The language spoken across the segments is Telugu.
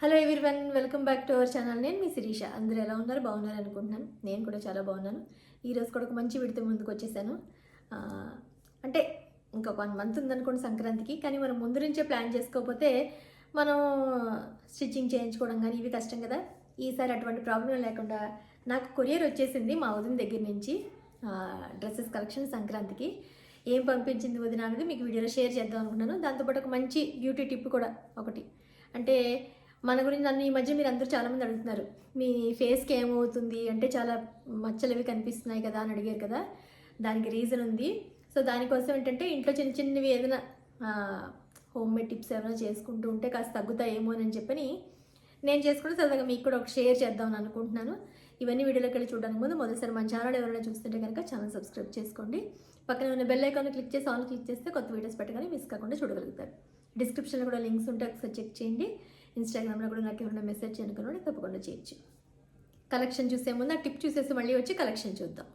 Hello everyone welcome back to our channel నేను మీ శిరీష. అందరూ ఎలా ఉన్నారు? బాగున్నారు అనుకుంటున్నాను. నేను కూడా చాలా బాగున్నాను. ఈరోజు కూడా ఒక మంచి విడితే ముందుకు వచ్చేసాను. అంటే ఇంకొక వన్ మంత్ ఉందనుకోండి సంక్రాంతికి కానీ మనం ముందు నుంచే ప్లాన్ చేసుకోకపోతే మనం స్టిచ్చింగ్ చేయించుకోవడం కానీ ఇవి కష్టం కదా. ఈసారి అటువంటి ప్రాబ్లం లేకుండా నాకు కొరియర్ వచ్చేసింది మా వదిన దగ్గర నుంచి. డ్రెస్సెస్ కలెక్షన్ సంక్రాంతికి. ఏం పంపించింది వదిన అనేది మీకు వీడియోలో షేర్ చేద్దాం అనుకున్నాను. దాంతోపాటు ఒక మంచి బ్యూటీ టిప్ కూడా ఒకటి. అంటే మన గురించి నన్ను ఈ మధ్య మీరు అందరూ చాలామంది అడుగుతున్నారు. మీ ఫేస్కి ఏమవుతుంది? అంటే చాలా మచ్చలవి కనిపిస్తున్నాయి కదా అని అడిగారు కదా. దానికి రీజన్ ఉంది. సో దానికోసం ఏంటంటే ఇంట్లో చిన్న చిన్నవి ఏదైనా హోమ్ మేడ్ టిప్స్ ఏమైనా చేసుకుంటూ ఉంటే కాస్త తగ్గుతాయేమో అని చెప్పని నేను చేసుకుంటే సరదాగా మీకు కూడా ఒక షేర్ చేద్దామని అనుకుంటున్నాను. ఇవన్నీ వీడియోలోకి వెళ్ళి చూడడానికి ముందు మొదటిసారి మన ఛానల్ ఎవరైనా చూస్తుంటే కనుక ఛానల్ సబ్స్క్రైబ్ చేసుకోండి. పక్కన ఉన్న బెల్ ఐకాన్ క్లిక్ చేసి ఆన్ క్లిక్ చేస్తే కొత్త వీడియోస్ పెట్టగానే మిస్ కాకుండా చూడగలుగుతారు. డిస్క్రిప్షన్లో కూడా లింక్స్ ఉంటే ఒకసారి చెక్ చేయండి. ఇన్స్టాగ్రామ్లో కూడా నాకు ఏమైనా మెసేజ్ చేయనుకున్నా తప్పకుండా చేయొచ్చు. కలెక్షన్ చూసే ముందు ఆ టిప్ చూసేసి మళ్ళీ వచ్చి కలెక్షన్ చూద్దాం.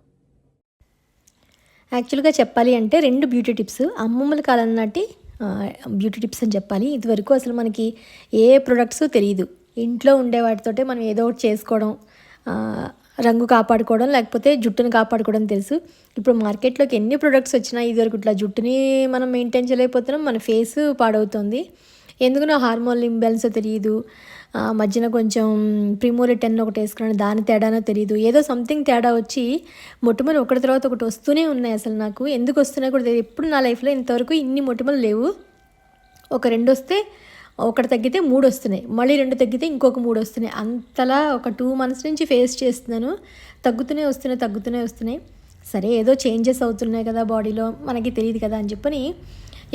యాక్చువల్గా చెప్పాలి అంటే రెండు బ్యూటీ టిప్స్ అమ్మమ్మల కాలం నాటి బ్యూటీ టిప్స్ అని చెప్పాలి. ఇదివరకు అసలు మనకి ఏ ప్రొడక్ట్స్ తెలియదు ఇంట్లో ఉండే వాటితోటే మనం ఏదో ఒకటి చేసుకోవడం రంగు కాపాడుకోవడం లేకపోతే జుట్టును కాపాడుకోవడం తెలుసు. ఇప్పుడు మార్కెట్లోకి ఎన్ని ప్రొడక్ట్స్ వచ్చినా ఇదివరకు ఇట్లా జుట్టుని మనం మెయింటైన్ చేయలేకపోతున్నాం. మన ఫేస్ పాడవుతుంది. ఎందుకు హార్మోన్ ఇంబ్యాలెన్స్ తెలియదు మధ్యన కొంచెం ప్రిమోరి టెన్ ఒకటి వేసుకున్నాను దాని తేడానో తెలియదు ఏదో సంథింగ్ తేడా వచ్చి మొటిమలు ఒకటి తర్వాత ఒకటి వస్తూనే ఉన్నాయి అసలు నాకు. ఎందుకు వస్తున్నాయి కూడా తెలియదు ఎప్పుడు నా లైఫ్లో ఇంతవరకు ఇన్ని మొటిమలు లేవు. ఒక రెండు వస్తే ఒకటి తగ్గితే మూడు వస్తున్నాయి. మళ్ళీ రెండు తగ్గితే ఇంకొక మూడు వస్తున్నాయి. అంతలా ఒక టూ మంత్స్ నుంచి ఫేస్ చేస్తున్నాను. తగ్గుతూనే వస్తున్నాయి తగ్గుతూనే వస్తున్నాయి. సరే ఏదో చేంజెస్ అవుతున్నాయి కదా బాడీలో. మనకి తెలియదు కదా అని చెప్పని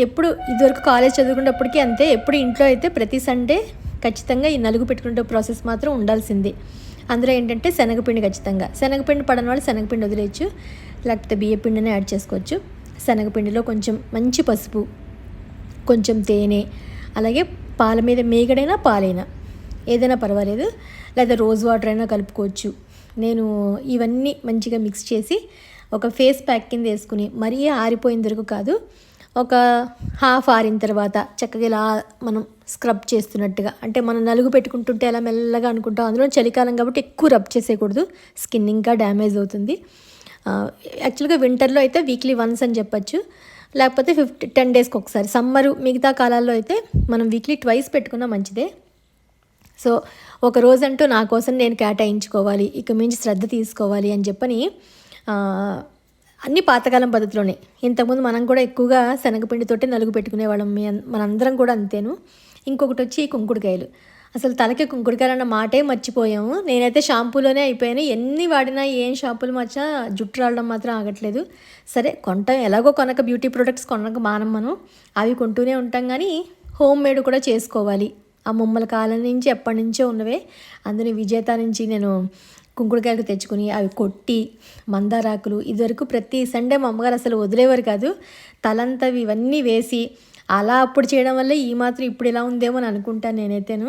ఎప్పుడు ఇదివరకు కాలేజ్ చదువుకునేటప్పటికీ అంతే ఎప్పుడు ఇంట్లో అయితే ప్రతి సండే ఖచ్చితంగా ఈ నలుగు పెట్టుకునే ప్రాసెస్ మాత్రం ఉండాల్సిందే. అందులో ఏంటంటే శనగపిండి ఖచ్చితంగా. శనగపిండి పడని వాళ్ళు శనగపిండి వదిలేయచ్చు లేకపోతే బియ్యపిండినే యాడ్ చేసుకోవచ్చు. శనగపిండిలో కొంచెం మంచి పసుపు కొంచెం తేనె అలాగే పాల మీద మేగడైనా పాలైనా ఏదైనా పర్వాలేదు. లేదా రోజ్ వాటర్ అయినా కలుపుకోవచ్చు. నేను ఇవన్నీ మంచిగా మిక్స్ చేసి ఒక ఫేస్ ప్యాక్ కింద వేసుకుని మరీ ఆరిపోయిన వరకు కాదు ఒక హాఫ్ ఆరిన తర్వాత చక్కగా ఇలా మనం స్క్రబ్ చేస్తున్నట్టుగా అంటే మనం నలుగు పెట్టుకుంటుంటే అలా మెల్లగా అనుకుంటాం. అందులో చలికాలం కాబట్టి ఎక్కువ రబ్ చేసేయకూడదు. స్కిన్ ఇంకా డ్యామేజ్ అవుతుంది. యాక్చువల్గా వింటర్లో అయితే వీక్లీ వన్స్ అని చెప్పచ్చు. లేకపోతే ఫిఫ్టీ టెన్ డేస్కి ఒకసారి. సమ్మరు మిగతా కాలాల్లో అయితే మనం వీక్లీ ట్వైస్ పెట్టుకున్నా మంచిదే. సో ఒక రోజంటూ నా కోసం నేను కేటాయించుకోవాలి. ఇక మించి శ్రద్ధ తీసుకోవాలి అని చెప్పని అన్ని పాతకాలం పద్ధతిలోనే. ఇంతకుముందు మనం కూడా ఎక్కువగా శనగపిండితోటే నలుగు పెట్టుకునేవాళ్ళం. మీ మనందరం కూడా అంతేను. ఇంకొకటి వచ్చి కుంకుడుకాయలు. అసలు తలకి కుంకుడుకాయలు అన్న మాటే మర్చిపోయాము. నేనైతే షాంపూలోనే అయిపోయాను. ఎన్ని వాడినా ఏం షాంపూలు మార్చినా జుట్టు రావడం మాత్రం ఆగట్లేదు. సరే కొంటాం ఎలాగో కొనక బ్యూటీ ప్రొడక్ట్స్ కొనక మానం మనం. అవి కొంటూనే ఉంటాం కానీ హోమ్ మేడ్ కూడా చేసుకోవాలి. ఆ ముమ్మల కాలం నుంచి ఎప్పటి నుంచో ఉన్నవే. అందులో విజేత నుంచి నేను కుంకుడుకాయలు తెచ్చుకుని అవి కొట్టి మందారాకులు ఇదివరకు ప్రతి సండే మా అమ్మగారు అసలు వదిలేవారు కాదు. తలంతవి ఇవన్నీ వేసి అలా అప్పుడు చేయడం వల్ల ఈ మాత్రం ఇప్పుడు ఇలా ఉందేమో అని అనుకుంటాను నేనైతేను.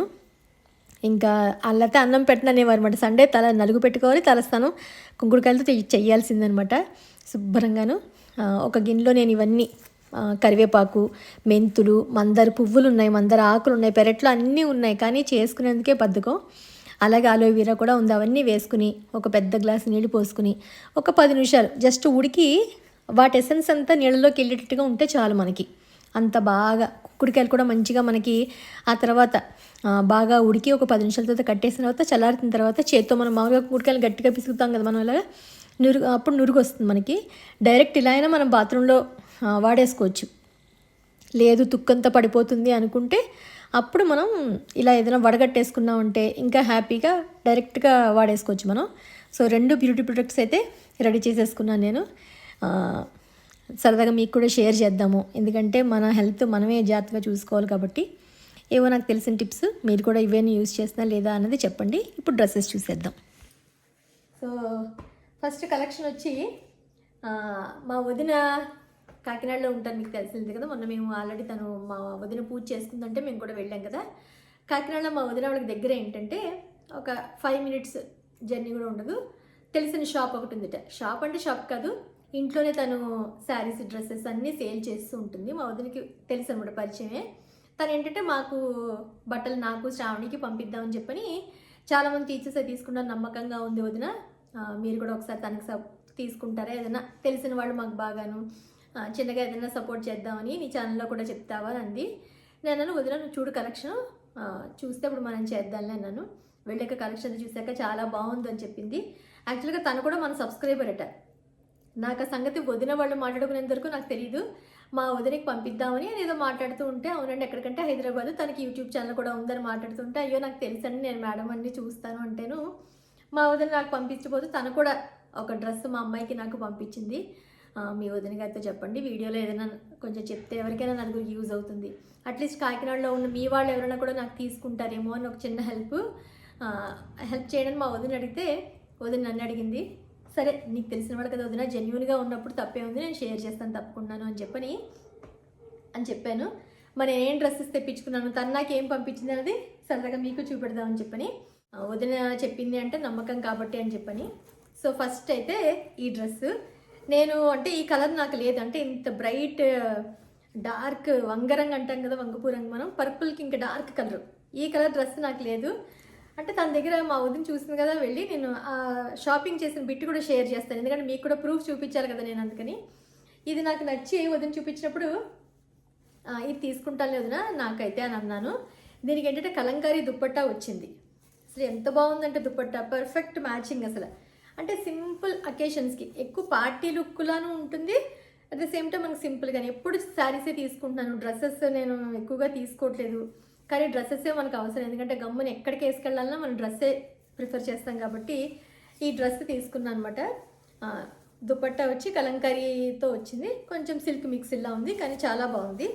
ఇంకా అల్లతే అన్నం పెట్టననేవారు అనమాట సండే తల నలుగు పెట్టుకోవాలి తలస్తాను కుంకుడుకాయలతో చేయాల్సిందనమాట చెయ్యాల్సిందనమాట శుభ్రంగాను. ఒక గిన్నెలో నేను ఇవన్నీ కరివేపాకు మెంతులు మందార పువ్వులు ఉన్నాయి మందార ఆకులు ఉన్నాయి పెరట్లో అన్నీ ఉన్నాయి. కానీ చేసుకునేందుకే బద్ధకం. అలాగే అలోవీరా కూడా ఉంది. అవన్నీ వేసుకుని ఒక పెద్ద గ్లాస్ నీళ్ళు పోసుకుని ఒక పది నిమిషాలు జస్ట్ ఉడికి వాటి ఎసెన్స్ అంతా నీళ్ళలోకి వెళ్ళేటట్టుగా ఉంటే చాలు మనకి. అంత బాగా కుక్కుడికాయలు కూడా మంచిగా మనకి ఆ తర్వాత బాగా ఉడికి ఒక పది నిమిషాల తర్వాత కట్టేసిన తర్వాత చల్లారిన తర్వాత చేత్తో మనం మామూలుగా కుక్కుడికాయలు గట్టిగా పిసుకుతాం కదా మనం అలాగా నురుగు అప్పుడు నురుగు వస్తుంది మనకి. డైరెక్ట్ ఇలా అయినా మనం బాత్రూంలో వాడేసుకోవచ్చు. లేదు తుక్కంతా పడిపోతుంది అనుకుంటే అప్పుడు మనం ఇలా ఏదైనా వడగట్టేసుకున్నామంటే ఇంకా హ్యాపీగా డైరెక్ట్గా వాడేసుకోవచ్చు మనం. సో రెండు బ్యూటీ ప్రొడక్ట్స్ అయితే రెడీ చేసేసుకున్నాను నేను. సరదాగా మీకు కూడా షేర్ చేద్దాము. ఎందుకంటే మన హెల్త్ మనమే జాగ్రత్తగా చూసుకోవాలి కాబట్టి ఏవో నాకు తెలిసిన టిప్స్ మీరు కూడా ఇవేని యూజ్ చేస్తున్నా లేదా అన్నది చెప్పండి. ఇప్పుడు డ్రెస్సెస్ చూసేద్దాం. సో ఫస్ట్ కలెక్షన్ వచ్చి మా వదిన కాకినాడలో ఉంటాను మీకు తెలిసింది కదా. మొన్న మేము ఆల్రెడీ తను మా వదిన పూజ చేసుకుందంటే మేము కూడా వెళ్ళాం కదా. కాకినాడలో మా వదిన వాళ్ళకి దగ్గర ఏంటంటే ఒక ఫైవ్ మినిట్స్ జర్నీ కూడా ఉండదు. తెలిసిన షాప్ ఒకటి ఉందిట. షాప్ అంటే షాప్ కాదు. ఇంట్లోనే తను శారీస్ డ్రెస్సెస్ అన్నీ సేల్ చేస్తూ ఉంటుంది. మా వదినకి తెలుసు అనమాట పరిచయమే. తను ఏంటంటే మాకు బట్టలు నాకు శ్రావణికి పంపిద్దామని చెప్పని చాలామంది టీచర్స్ తీసుకున్నారు. నమ్మకంగా ఉంది వదిన. మీరు కూడా ఒకసారి తనకి సప్ తీసుకుంటారా? ఏదైనా తెలిసిన వాళ్ళు మాకు బాగాను. చిన్నగా ఏదైనా సపోర్ట్ చేద్దామని నీ ఛానల్లో కూడా చెప్తావా అని అంది. నేను అన్నాను వదిన నువ్వు చూడు కలెక్షన్ చూస్తే ఇప్పుడు మనం చేద్దాంలే అన్నాను. వెళ్ళాక కలెక్షన్ చూశాక చాలా బాగుంది అని చెప్పింది. యాక్చువల్గా తను కూడా మన సబ్స్క్రైబర్ అట. నాకు ఆ సంగతి వదిన వాళ్ళు మాట్లాడుకునేంత వరకు నాకు తెలియదు మా వదినకి పంపిద్దామని ఏదో మాట్లాడుతూ ఉంటే అవునండి ఎక్కడికంటే హైదరాబాద్. తనకి యూట్యూబ్ ఛానల్ కూడా ఉందని మాట్లాడుతుంటే అయ్యో నాకు తెలుసండి నేను మేడం అన్ని చూస్తాను అంటేను మా వదిన నాకు పంపించబోతు తను కూడా ఒక డ్రెస్ మా అమ్మాయికి నాకు పంపించింది. మీ వదిన గారితో చెప్పండి. వీడియోలో ఏదైనా కొంచెం చెప్తే ఎవరికైనా నలుగురు యూజ్ అవుతుంది. అట్లీస్ట్ కాకినాడలో ఉన్న మీ వాళ్ళు ఎవరైనా కూడా నాకు తీసుకుంటారేమో అని ఒక చిన్న హెల్ప్ హెల్ప్ చేయడానికి మా వదిన అడిగితే వదిన నన్ను అడిగింది సరే నీకు తెలిసిన వాళ్ళు కదా వదిన జెన్యున్గా ఉన్నప్పుడు తప్పే ఉంది నేను షేర్ చేస్తాను తప్పకుండాను అని చెప్పని అని చెప్పాను. మరి ఏం డ్రెస్సెస్ తెప్పించుకున్నాను? తను నాకు ఏం పంపించింది అనేది సరదాగా మీకు చూపెడదామని చెప్పని వదిన చెప్పింది అంటే నమ్మకం కాబట్టి అని చెప్పని. సో ఫస్ట్ అయితే ఈ డ్రెస్సు. నేను అంటే ఈ కలర్ నాకు లేదు. అంటే ఇంత బ్రైట్ డార్క్ వంగరంగ్ అంటాం కదా వంగపూ రంగు మనం. పర్పుల్కి ఇంకా డార్క్ కలర్. ఈ కలర్ డ్రెస్ నాకు లేదు. అంటే తన దగ్గర మా వదిన చూసింది కదా వెళ్ళి నేను షాపింగ్ చేసిన బిట్ కూడా షేర్ చేస్తాను. ఎందుకంటే మీకు కూడా ప్రూఫ్ చూపించాలి కదా నేను అందుకని. ఇది నాకు నచ్చి వదిన చూపించినప్పుడు ఇది తీసుకుంటాను లేదునా నాకైతే అని అన్నాను. దీనికి ఏంటంటే కలంకారీ దుప్పట్టా వచ్చింది. అసలు ఎంత బాగుందంటే దుప్పట్టా. పర్ఫెక్ట్ మ్యాచింగ్ అసలు. అంటే సింపుల్ అకేషన్స్కి ఎక్కువ పార్టీ లుక్లాను ఉంటుంది. అట్ ద సేమ్ టైం మనకు సింపుల్గానే ఎప్పుడు శారీసే తీసుకుంటున్నాను డ్రెస్సెస్ నేను ఎక్కువగా తీసుకోవట్లేదు. కానీ డ్రెస్సెసే మనకు అవసరం. ఎందుకంటే గమ్మున ఎక్కడికి వేసుకెళ్ళాలన్నా మనం డ్రెస్సే ప్రిఫర్ చేస్తాం కాబట్టి ఈ డ్రెస్ తీసుకున్నాను అనమాట దుపట్టా వచ్చి కలంకారీతో వచ్చింది. కొంచెం సిల్క్ మిక్స్ ఇలా ఉంది కానీ చాలా బాగుంది.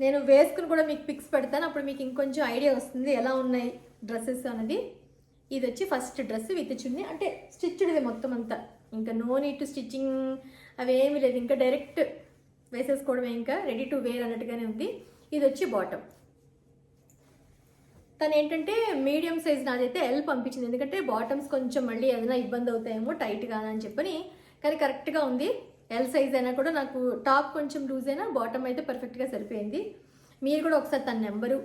నేను వేసుకుని కూడా మీకు పిక్స్ పెడతాను. అప్పుడు మీకు ఇంకొంచెం ఐడియా వస్తుంది ఎలా ఉన్నాయి డ్రెస్సెస్ అనేది ఇది వచ్చి ఫస్ట్ డ్రెస్ విత్ చున్నీ. అంటే స్టిచ్డ్ది మొత్తం అంతా. ఇంకా నో నీట్ టు స్టిచ్చింగ్ అవేమీ లేదు. ఇంకా డైరెక్ట్ వేసేసుకోవడమే ఇంకా. రెడీ టు వేర్ అన్నట్టుగానే ఉంది. ఇది వచ్చి బాటమ్ తను ఏంటంటే మీడియం సైజ్ నాదైతే ఎల్ పంపించింది. ఎందుకంటే బాటమ్స్ కొంచెం మళ్ళీ ఏదైనా ఇబ్బంది అవుతాయేమో టైట్ అని చెప్పని. కానీ కరెక్ట్గా ఉంది. ఎల్ సైజ్ అయినా కూడా నాకు టాప్ కొంచెం లూజ్ అయినా బాటమ్ అయితే పర్ఫెక్ట్గా సరిపోయింది. మీరు కూడా ఒకసారి తన నెంబరు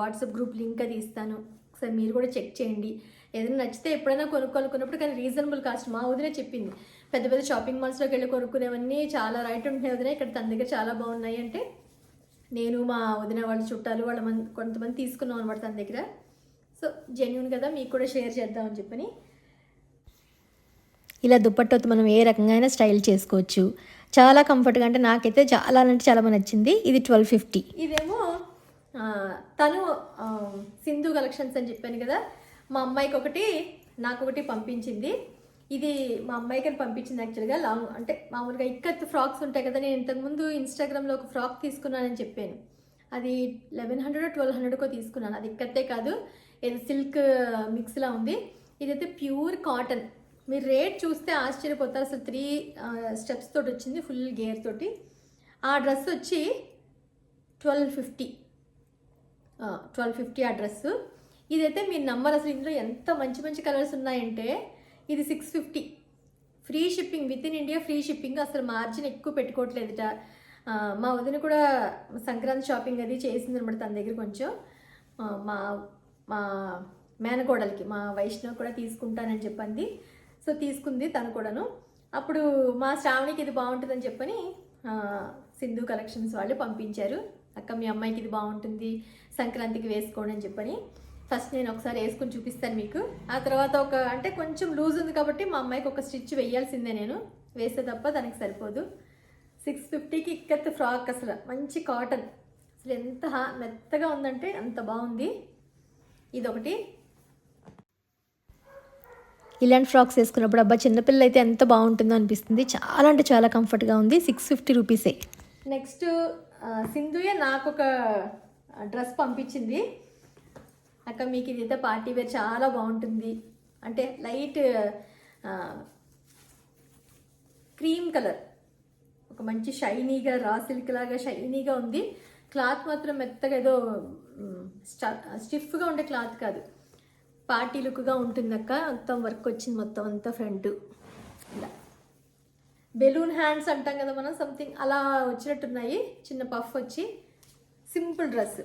వాట్సాప్ గ్రూప్ లింక్ అది ఇస్తాను. ఒకసారి మీరు కూడా చెక్ చేయండి. ఏదైనా నచ్చితే ఎప్పుడైనా కొనుక్కోనుకున్నప్పుడు కానీ రీజనబుల్ కాస్ట్ మా వదిలే చెప్పింది. పెద్ద పెద్ద షాపింగ్ మాల్స్లోకి వెళ్ళి కొనుక్కునేవన్నీ చాలా రైట్ ఉంటున్నాయి వదిలే ఇక్కడ తన దగ్గర చాలా బాగున్నాయి అంటే నేను మా వదిన వాళ్ళ చుట్టాలు వాళ్ళ మంది కొంతమంది తీసుకున్నాం అనమాట తన దగ్గర. సో జెన్యున్ కదా మీకు కూడా షేర్ చేద్దామని చెప్పని. ఇలా దుప్పట్టతో మనం ఏ రకంగా అయినా స్టైల్ చేసుకోవచ్చు. చాలా కంఫర్ట్గా అంటే నాకైతే చాలా అంటే చాలా నచ్చింది. ఇది ట్వెల్వ్ ఫిఫ్టీ ఇదేమో తను సింధు కలెక్షన్స్ అని చెప్పాను కదా. మా అమ్మాయికి ఒకటి నాకు ఒకటి పంపించింది. ఇది మా అమ్మాయికి అని పంపించింది యాక్చువల్గా లాంగ్ అంటే మామూలుగా ఇక్కత్ ఫ్రాక్స్ ఉంటాయి కదా నేను ఇంతకుముందు ఇన్స్టాగ్రామ్లో ఒక ఫ్రాక్ తీసుకున్నానని చెప్పాను. అది లెవెన్ హండ్రెడ్ ట్వెల్వ్ హండ్రెడ్కో తీసుకున్నాను. అది ఇక్కతే కాదు ఇది సిల్క్ మిక్స్లా ఉంది. ఇదైతే ప్యూర్ కాటన్ మీరు రేట్ చూస్తే ఆశ్చర్యపోతారు. అసలు త్రీ స్టెప్స్ uh, తోటి వచ్చింది ఫుల్ గేర్ తోటి. ఆ డ్రెస్ వచ్చి ట్వెల్వ్ ఫిఫ్టీ ట్వెల్వ్ ఫిఫ్టీ ఆ డ్రెస్సు ఇదైతే మీరు నంబర్ అసలు ఇందులో ఎంత మంచి మంచి కలర్స్ ఉన్నాయంటే ఇది six fifty. Free shipping within India free shipping అసలు మార్జిన్ ఎక్కువ పెట్టుకోవట్లేదుట. మా వదిన కూడా సంక్రాంతి షాపింగ్ అది చేసింది అనమాట తన దగ్గర కొంచెం. మా మా మేనకోడలికి మా వైష్ణవ్ కూడా తీసుకుంటానని చెప్పింది. సో తీసుకుంది తను కూడాను. అప్పుడు మా శ్రావణికి ఇది బాగుంటుందని చెప్పని సింధు కలెక్షన్స్ వాళ్ళు పంపించారు. అక్క మీ అమ్మాయికి ఇది బాగుంటుంది సంక్రాంతికి వేసుకోండి అని చెప్పని. ఫస్ట్ నేను ఒకసారి వేసుకొని చూపిస్తాను మీకు. ఆ తర్వాత ఒక అంటే కొంచెం లూజ్ ఉంది కాబట్టి మా అమ్మాయికి ఒక స్టిచ్ వేయాల్సిందే నేను. వేస్తే తప్ప దానికి సరిపోదు. సిక్స్ ఫిఫ్టీకి ఇక్కత్ ఫ్రాక్ అసలు మంచి కాటన్. అసలు ఎంత మెత్తగా ఉందంటే అంత బాగుంది. ఇదొకటి. ఇలాంటి ఫ్రాక్స్ వేసుకున్నప్పుడు అబ్బా చిన్నపిల్ల అయితే ఎంత బాగుంటుందో అనిపిస్తుంది. చాలా అంటే చాలా కంఫర్ట్గా ఉంది. సిక్స్ ఫిఫ్టీ రూపీసే నెక్స్ట్ సింధుయే నాకు ఒక డ్రెస్ పంపించింది. అక్క మీకు ఇది పార్టీ వేర్ చాలా బాగుంటుంది. అంటే లైట్ క్రీమ్ కలర్. ఒక మంచి షైనీగా రా సిల్క్ లాగా షైనీగా ఉంది. క్లాత్ మాత్రం మెత్తగా ఏదో స్టిఫ్గా ఉండే క్లాత్ కాదు. పార్టీ లుక్గా ఉంటుందక్క మొత్తం వర్క్ వచ్చింది మొత్తం అంతా ఫ్రంట్. ఇలా. బెలూన్ హ్యాండ్స్ అంటాం కదా మనం సంథింగ్ అలా వచ్చినట్టున్నాయి. చిన్న పఫ్ వచ్చి సింపుల్ డ్రెస్.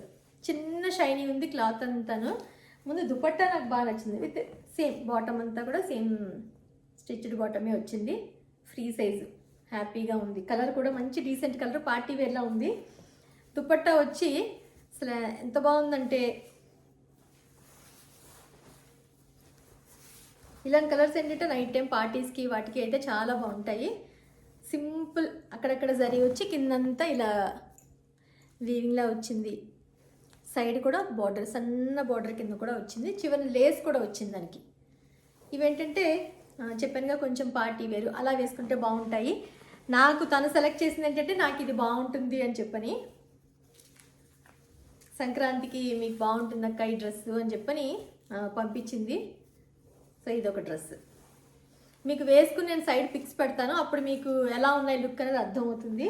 చిన్న షైనీ ఉంది క్లాత్ అంతాను. ముందు దుపట్టా నాకు బాగా నచ్చింది. విత్ సేమ్ బాటమ్ అంతా కూడా సేమ్ స్టిచ్డ్ బాటమే వచ్చింది. ఫ్రీ సైజు హ్యాపీగా ఉంది. కలర్ కూడా మంచి డీసెంట్ కలర్ పార్టీ వేర్లా ఉంది. దుపట్టా వచ్చి అసలు ఎంత బాగుందంటే ఇలాంటి కలర్స్ ఏంటంటే నైట్ టైం పార్టీస్కి వాటికి అయితే చాలా బాగుంటాయి. సింపుల్ అక్కడక్కడ జరి వచ్చి కిందంతా ఇలా వీవింగ్లా వచ్చింది. సైడ్ కూడా బార్డర్ సన్న బార్డర్ కింద కూడా వచ్చింది. చివరి లేస్ కూడా వచ్చింది దానికి. ఇవేంటంటే చెప్పానుగా కొంచెం పార్టీ వేరు. అలా వేసుకుంటే బాగుంటాయి. నాకు తను సెలెక్ట్ చేసింది ఏంటంటే నాకు ఇది బాగుంటుంది అని చెప్పని సంక్రాంతికి మీకు బాగుంటుంది అక్క ఈ డ్రెస్ అని చెప్పని పంపించింది. సో ఇది ఒక డ్రెస్. మీకు వేసుకుని నేను సైడ్ పిక్స్ పెడతాను. అప్పుడు మీకు ఎలా ఉన్నాయి లుక్ అనేది అర్థమవుతుంది.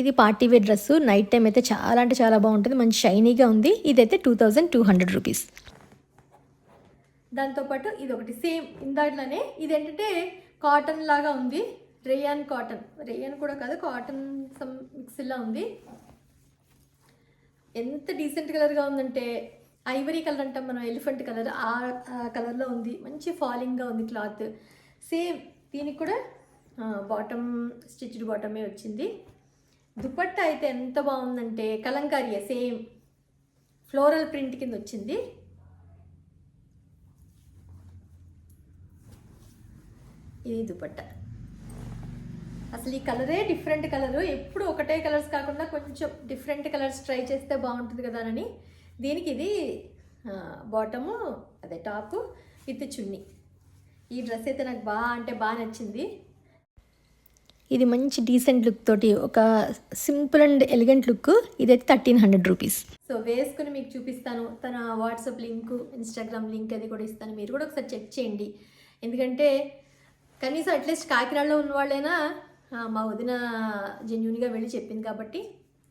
ఇది party wear dress night time అయితే చాలా అంటే చాలా బాగుంటుంది. మంచి షైనీగా ఉంది. ఇదైతే two thousand two hundred rupees. దాంతోపాటు ఇది ఒకటి సేమ్ ఇందాట్లోనే ఇది ఏంటంటే కాటన్ లాగా ఉంది. Rayon cotton. రేయాన్ కూడా కాదు కాటన్ సమ్ మిక్స్లా ఉంది. ఎంత డీసెంట్ కలర్గా ఉందంటే ఐవరీ కలర్ అంటాం మనం ఎలిఫెంట్ కలర్ ఆ కలర్లో ఉంది. మంచి ఫాలింగ్గా ఉంది క్లాత్ సేమ్ దీనికి కూడా బాటమ్ స్టిచ్డ్ బాటమే వచ్చింది. దుపట్టా అయితే ఎంత బాగుందంటే కలంకారీ సేమ్. ఫ్లోరల్ ప్రింట్ కింద వచ్చింది. ఇది దుపట్టా. అసలు ఈ కలరే డిఫరెంట్ కలర్. ఎప్పుడు ఒకటే కలర్స్ కాకుండా కొంచెం డిఫరెంట్ కలర్స్ ట్రై చేస్తే బాగుంటుంది కదా అని. దీనికి ఇది బాటము అదే టాప్ విత్ చున్నీ. ఈ డ్రెస్ అయితే నాకు బాగా అంటే బాగా నచ్చింది. ఇది మంచి డీసెంట్ లుక్ తోటి ఒక సింపుల్ అండ్ ఎలిగెంట్ లుక్ ఇదైతే థర్టీన్ హండ్రెడ్ రూపీస్ సో వేసుకుని మీకు చూపిస్తాను. తన వాట్సాప్ లింక్ ఇన్స్టాగ్రామ్ లింక్ అది కూడా ఇస్తాను. మీరు కూడా ఒకసారి చెక్ చేయండి. ఎందుకంటే కనీసం అట్లీస్ట్ కాకినాడలో ఉన్న వాళ్ళైనా మా వదిన జెన్యున్గా వెళ్ళి చెప్పింది కాబట్టి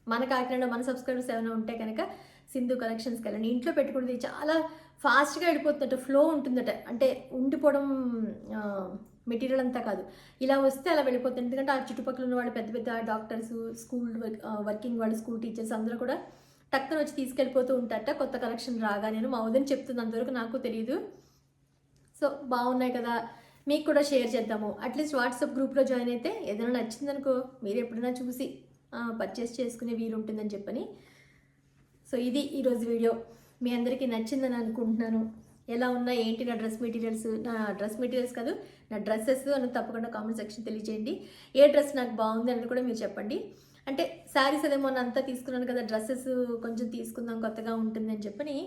మన కాకినాడలో మన సబ్స్క్రైబర్స్ ఏమైనా ఉంటే కనుక సింధు కలెక్షన్స్కి వెళ్ళండి. ఇంట్లో పెట్టుకునేది చాలా ఫాస్ట్గా వెళ్ళిపోతుందట ఫ్లో ఉంటుందట. అంటే ఉండిపోవడం మెటీరియల్ అంతా కాదు. ఇలా వస్తే అలా వెళ్ళిపోతుంది ఎందుకంటే ఆ చుట్టుపక్కల ఉన్న వాళ్ళు పెద్ద పెద్ద డాక్టర్స్ స్కూల్ వర్కింగ్ వాళ్ళు స్కూల్ టీచర్స్ అందరూ కూడా టక్కున వచ్చి తీసుకెళ్ళిపోతూ ఉంటారట. కొత్త కలెక్షన్ రాగా నేను మా వదిన చెప్తుంది. అంతవరకు నాకు తెలియదు సో బాగున్నాయి కదా. మీకు కూడా షేర్ చేద్దాము. అట్లీస్ట్ వాట్సాప్ గ్రూప్లో జాయిన్ అయితే ఏదైనా నచ్చిందనుకో మీరు ఎప్పుడైనా చూసి పర్చేస్ చేసుకునే వీలు ఉంటుందని చెప్పని. సో ఇది ఈరోజు వీడియో. మీ అందరికీ నచ్చిందని అనుకుంటున్నాను. ఎలా ఉన్నా ఏంటి నా డ్రెస్ మెటీరియల్స్? నా డ్రెస్ మెటీరియల్స్ కాదు నా డ్రెస్సెస్ అని తప్పకుండా కామెంట్ సెక్షన్ తెలియజేయండి ఏ డ్రెస్ నాకు బాగుంది అని కూడా మీరు చెప్పండి. అంటే శారీస్ అదే మొన్న అంతా తీసుకున్నాను కదా డ్రెస్సెస్ కొంచెం తీసుకుందాం కొత్తగా ఉంటుంది అని చెప్పని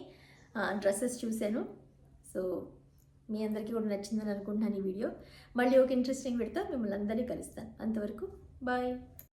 డ్రెస్సెస్ చూశాను. సో మీ అందరికీ కూడా నచ్చిందని అనుకుంటున్నాను ఈ వీడియో. మళ్ళీ ఒక ఇంట్రెస్టింగ్ పెడితే మిమ్మల్ని అందరినీ కలుస్తాను. అంతవరకు బాయ్.